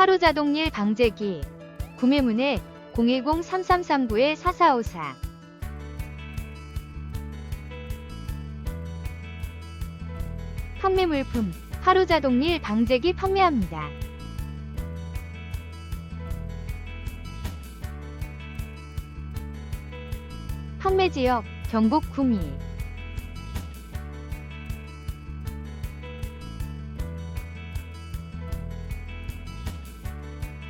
하루 자동일 방제기. 구매문의 010-3339-4454 판매 물품 하루 자동일 방제기 판매합니다. 판매 지역 경북 구미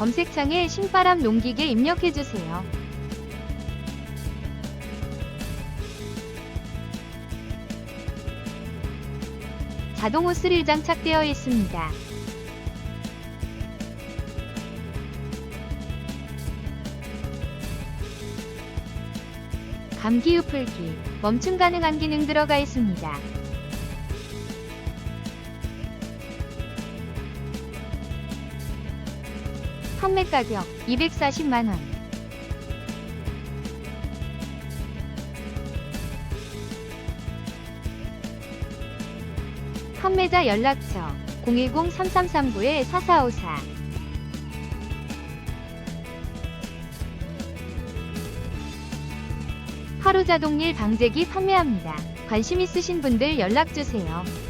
검색창에 신바람 농기계 입력해주세요. 자동 호스를 장착되어 있습니다. 감기 유풀기, 멈춤 가능한 기능 들어가 있습니다. 판매 가격 240만원. 판매자 연락처 010-3339-4454 하루 자동일 방제기 판매합니다. 관심 있으신 분들 연락주세요.